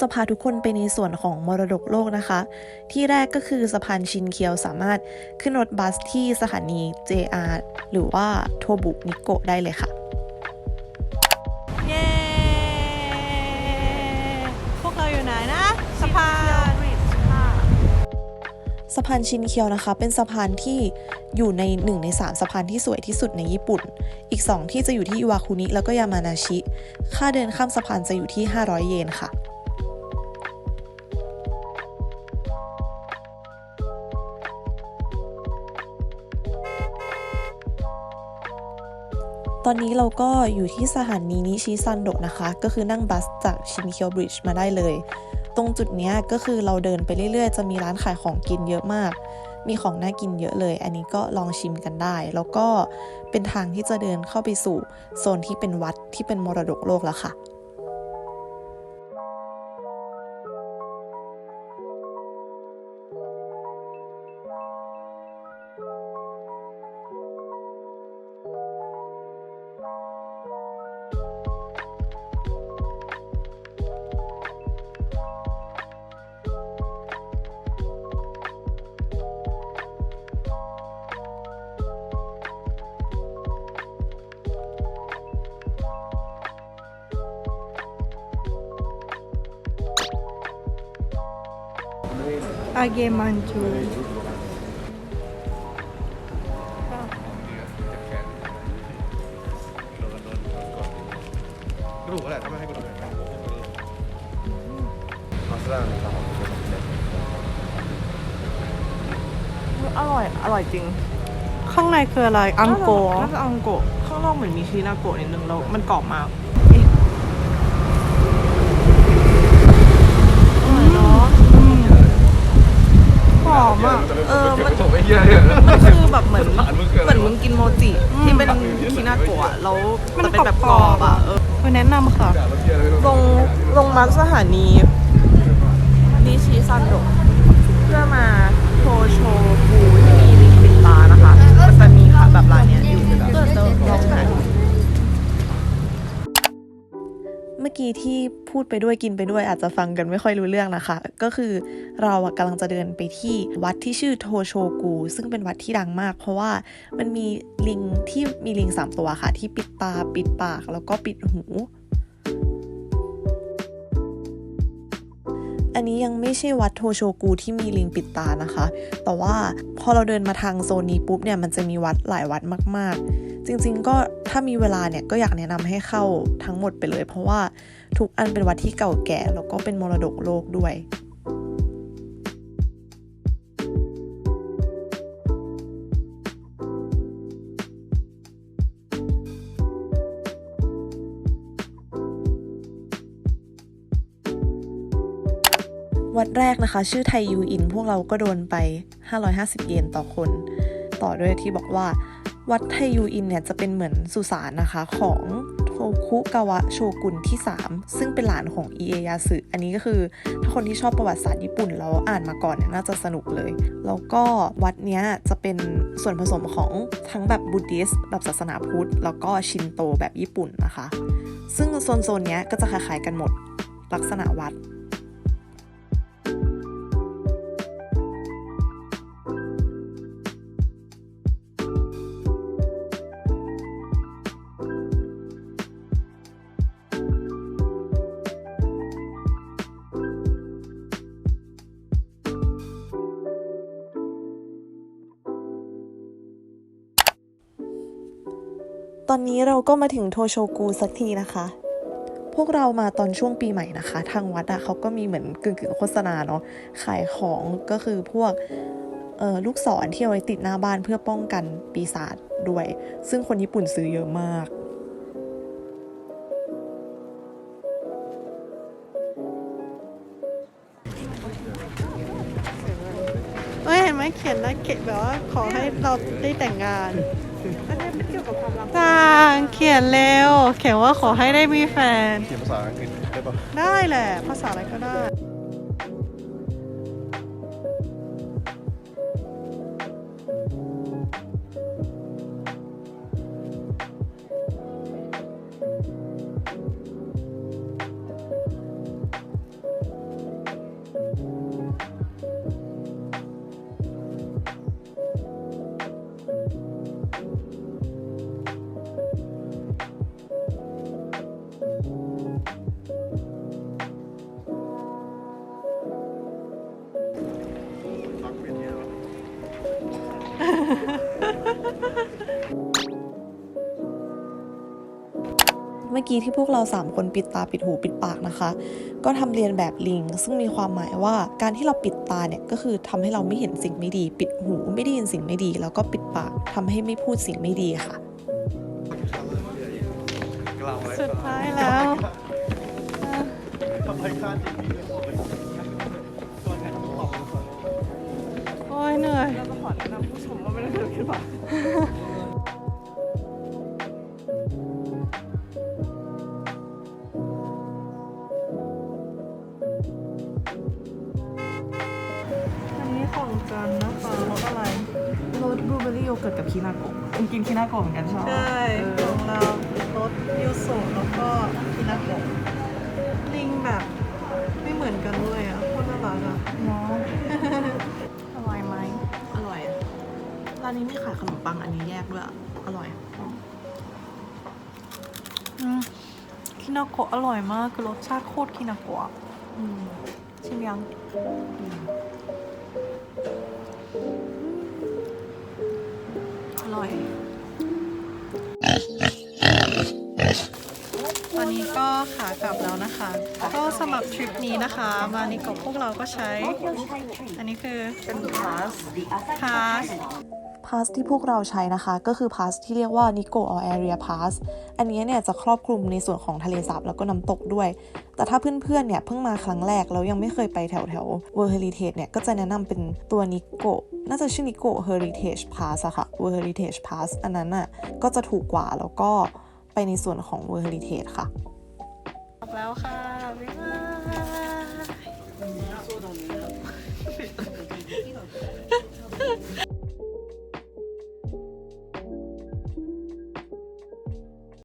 จะพาทุกคนไปในส่วนของมรดกโลกนะคะ ที่แรกก็คือสะพานชินเคียวสามารถขึ้นรถบัสที่สถานี JR หรือว่าโทบุนิโกะได้เลยค่ะเย้พวกเราอยู่ไหนนะสะพานสะพานชินเคียวนะคะ เป็นสะพานที่อยู่ใน1ใน3สะพานที่สวยที่สุดในญี่ปุ่น อีก 2 ที่จะอยู่ที่อิวาคุนิแล้วก็ยามานาชิ ค่าเดินข้ามสะพานจะอยู่ที่ 500 เยนค่ะ ตอนนี้เราก็อยู่ที่สถานีนิชิซันโดะนะคะ ก็คือนั่งบัสจากชินเคียวบริดจ์มาได้เลย ตรงจุดนี้ก็คือเราเดินไปเรื่อยๆ จะมีร้านขายของกินเยอะมาก มีของน่ากินเยอะเลย อันนี้ก็ลองชิมกันได้ แล้วก็เป็นทางที่จะเดินเข้าไปสู่โซนที่เป็นวัดที่เป็นมรดกโลกแล้วค่ะ อาเกมันจูรู้แหละถ้าไม่ให้กูดูมาสด้าในสามอร่อยอร่อยจริงข้างในคืออะไรอังโกน่าจะอังโกะข้างนอกเหมือนมีชีนาโกะนิดนึงแล้วมันกรอบมากอร่อยเนาะห อมอะเออมันผมไม่เยี่ยเลยมันคือแบบเหมือนฐานมึงคือเหอะไรมือนมึงกินโมจิที่เป็นชีนาโกะอะแล้วมันเป็นแบบกรอบอะเออคือแนะนำค่ะ ลงลงมาสถานีนิชิซันโดะเพื่อมาโทโชฟู อกี้ที่พูดไปด้วยกินไปด้วยอาจจะฟังกันไม่ค่อยรู้เรื่องนะคะ ก็คือเรากำลังจะเดินไปที่วัดที่ชื่อโทโชกู ซึ่งเป็นวัดที่ดังมาก เพราะว่ามันมีลิงที่มีลิงสามตัวค่ะ ที่ปิดตาปิดปากแล้วก็ปิดหู นนี้ยังไม่ใช่วัดโทโชกูที่มีลิงปิดตานะคะ แต่ว่าพอเราเดินมาทางโซนนี้ปุ๊บเนี่ยมันจะมีวัดหลายวัดมาก ๆ จริง ๆ ก็ถ้ามีเวลาเนี่ยก็อยากแนะนำให้เข้าทั้งหมดไปเลย เพราะว่าทุกอันเป็นวัดที่เก่าแก่แล้วก็เป็นมรดกโลกด้วย วัดแรกนะคะ ชื่อไทยูอิน พวกเราก็โดนไป 550 เยนต่อคน ต่อด้วยที่บอกว่าวัดไทยูอินเนี่ยจะเป็นเหมือนสุสานนะคะของโทคุกาวะโชกุนที่ 3 ซึ่งเป็นหลานของอิเอยาสึอันนี้ก็คือถ้าคนที่ชอบประวัติศาสตร์ญี่ปุ่นแล้วอ่านมาก่อนเนี่ยน่าจะสนุกเลย แล้วก็วัดเนี้ยจะเป็นส่วนผสมของทั้งแบบบุดดิสแบบศาสนาพุทธ แล้วก็ชินโตแบบญี่ปุ่นนะคะ ซึ่งโซนโซนเนี้ยก็จะคล้ายๆกันหมดลักษณะวัด อนนี้เราก็มาถึงโทโชกุสักทีนะคะ พวกเรามาตอนช่วงปีใหม่นะคะ ทางวัดอะเขาก็มีเหมือนกึ่งกึ่งๆโฆษณาเนาะขายของก็คือพวกลูกศรที่เอาไว้ติดหน้าบ้านเพื่อป้องกันปีศาจด้วย ซึ่งคนญี่ปุ่นซื้อเยอะมากเอ้ยเห็นไหมเขียนนะเขียนแบบว่าขอให้เราได้แต่งงาน จาางเขียนเร็ว เขียนว่าขอให้ได้มีแฟน เขียนภาษาอังกฤษได้ปะได้แหละ ภาษาอะไรก็ได้ Thank you. เมื่อกี้ที่พวกเรา 3 คนปิดตาปิดหูปิดปากนะคะ ก็ทำเรียนแบบลิง ซึ่งมีความหมายว่าการที่เราปิดตาเนี่ยก็คือทำให้เราไม่เห็นสิ่งไม่ดี ปิดหูไม่ได้ยินสิ่งไม่ดี แล้วก็ปิดปากทำให้ไม่พูดสิ่งไม่ดีค่ะ สุดท้ายแล้วโอ้ยเหนื่อยเราจะขอแนะนำผู้ชม ว่าไม่ได้เกิดขึ้นมาอันนี้ของจันนะคะรสอะไรรสบลูเบอร์รี่โยเกิร์ตกับคินาโกะคุณกินคินาโกะเหมือนกันใช่ไหมใช่ของเรารสยูสุแล้วก็คินาโกะานนี้มีขายขนมปังอันนี้แยกด้วยอะอร่อยอืมคินาโกะอร่อยมากคือรสชาติโคตรคินาโกะอะอืมชิมยังอร่อย ตอนนี้ก็ขากลับแล้วนะคะ ก็สำหรับทริปนี้นะคะ มานิโกะพวกเราก็ใช้ อันนี้คือเป็นพาสพาส พาสที่พวกเราใช้นะคะ ก็คือพาสที่เรียกว่า Nico or Area Pass อันนี้เนี่ยจะครอบคลุมในส่วนของทะเลสาบแล้วก็น้ำตกด้วย แต่ถ้าเพื่อนๆเนี่ยเพิ่งมาครั้งแรกแล้วยังไม่เคยไปแถวแถว World Heritage เนี่ยก็จะแนะนำเป็นตัว Nico น่าจะชื่อ Nico Heritage Pass อะค่ะ World Heritage Pass อันนั้นอะก็จะถูกกว่าแล้วก็ไปในส่วนของ World Heritage ค่ะกลับแล้วค่ะ